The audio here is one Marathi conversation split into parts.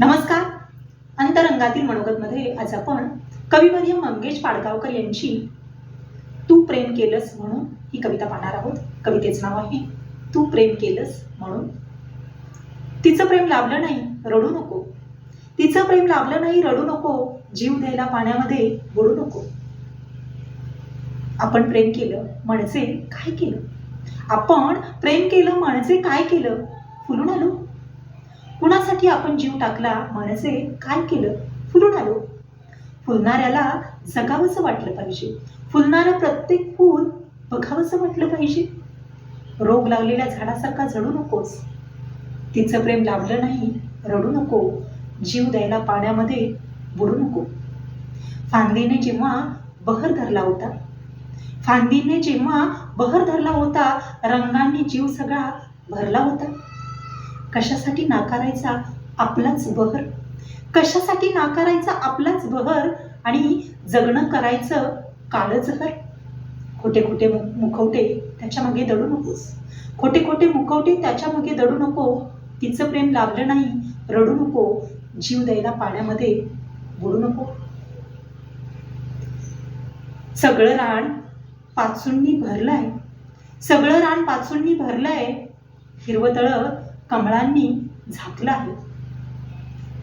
नमस्कार. अंतरंगातील मनोगतमध्ये आज आपण कविवर्य मंगेश पाडगावकर यांची तू प्रेम केलंस म्हणून ही कविता पाहणार आहोत. कवितेचं नाव आहे तू प्रेम केलंस म्हणून. तिचं प्रेम लाभलं नाही रडू नको. तिचं प्रेम लाभलं नाही रडू नको. जीव द्यायला पाण्यामध्ये बुडू नको. आपण प्रेम केलं म्हणजे काय केलं? आपण प्रेम केलं म्हणजे काय केलं? फुलून आलो. कुणासाठी आपण जीव टाकला म्हणजे काय केलं? फुलून आलो. फुलणाऱ्याला जगावंसं वाटलं पाहिजे. फुलणारं प्रत्येक फूल बघावंसं वाटलं पाहिजे. रोग लागलेल्या झाडासारखा झडू नकोस. तिचं प्रेम लाभलं नाही रडू नको. जीव द्यायला पाण्यामध्ये बुडू नको. फांदीने जेव्हा बहर धरला होता फांदीने जेव्हा बहर धरला होता रंगांनी जीव सगळा भरला होता. कशासाठी नाकारायचा आपलाच बहर? कशासाठी नाकारायचा आपलाच बहर आणि जगणं करायचं काळजहर खोटे खोटे मुखवटे त्याच्यामागे दडू नकोस. खोटे खोटे मुखवटे त्याच्यामागे दडू नको. तिचं प्रेम लाभलं नाही रडू नको. जीव द्यायला पाण्यामध्ये बुडू नको. सगळं रान पाचूंनी भरलंय. सगळं रान पाचूंनी भरलंय. हिरवतळ कमळांनी झाकलं आहे.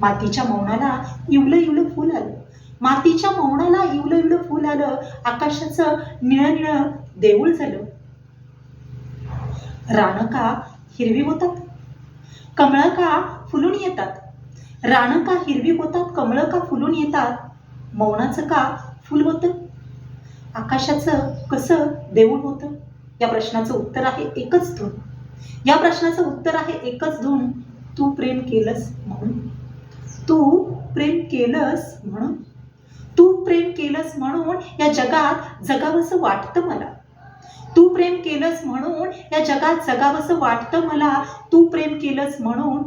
मातीच्या मौनाला इवलं इवलं फुल आलं. मातीच्या मौनाला इवलं इवलं फुल आलं. आकाशाचं निळं निळं देऊळ झालं. रानं का हिरवी होतात. कमळं का फुलून येतात. रानं का हिरवी होतात. कमळं का फुलून येतात. मौनाचं का फुल होतं? आकाशाचं कसं देऊळ होतं? या प्रश्नाचं उत्तर आहे एकच धून या प्रश्नाचं उत्तर आहे एकच धून तू प्रेम केलंस म्हणून. तू प्रेम केलंस म्हणून. तू प्रेम केलंस म्हणून या जगात जगावंसं वाटतं मला. तू प्रेम केलंस म्हणून या जगात जगावंसं वाटतं मला. तू प्रेम केलंस म्हणून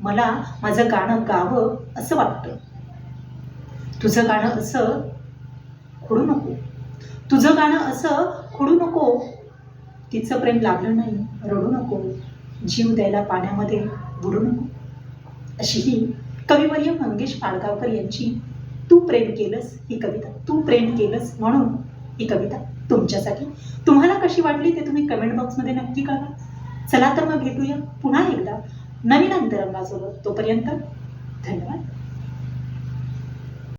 मला माझं गाणं गावं असं वाटतं. तुझं गाणं असं खुडू नको. तुझं गाणं असं खुडू नको. तिचं प्रेम लाभलं नाही. रडू नको. जीव द्यायला पाण्यामध्ये बुडू नको. अशी ही कविवर्य मंगेश पाडगावकर यांची तू प्रेम केलंस ही कविता. तू प्रेम केलंस म्हणून ही कविता तुमच्यासाठी. तुम्हाला कशी वाटली ते तुम्ही कमेंट बॉक्समध्ये नक्की कळवा. चला तर मग भेटूया पुन्हा एकदा नवीन अंतरंगासोबत तोपर्यंत धन्यवाद.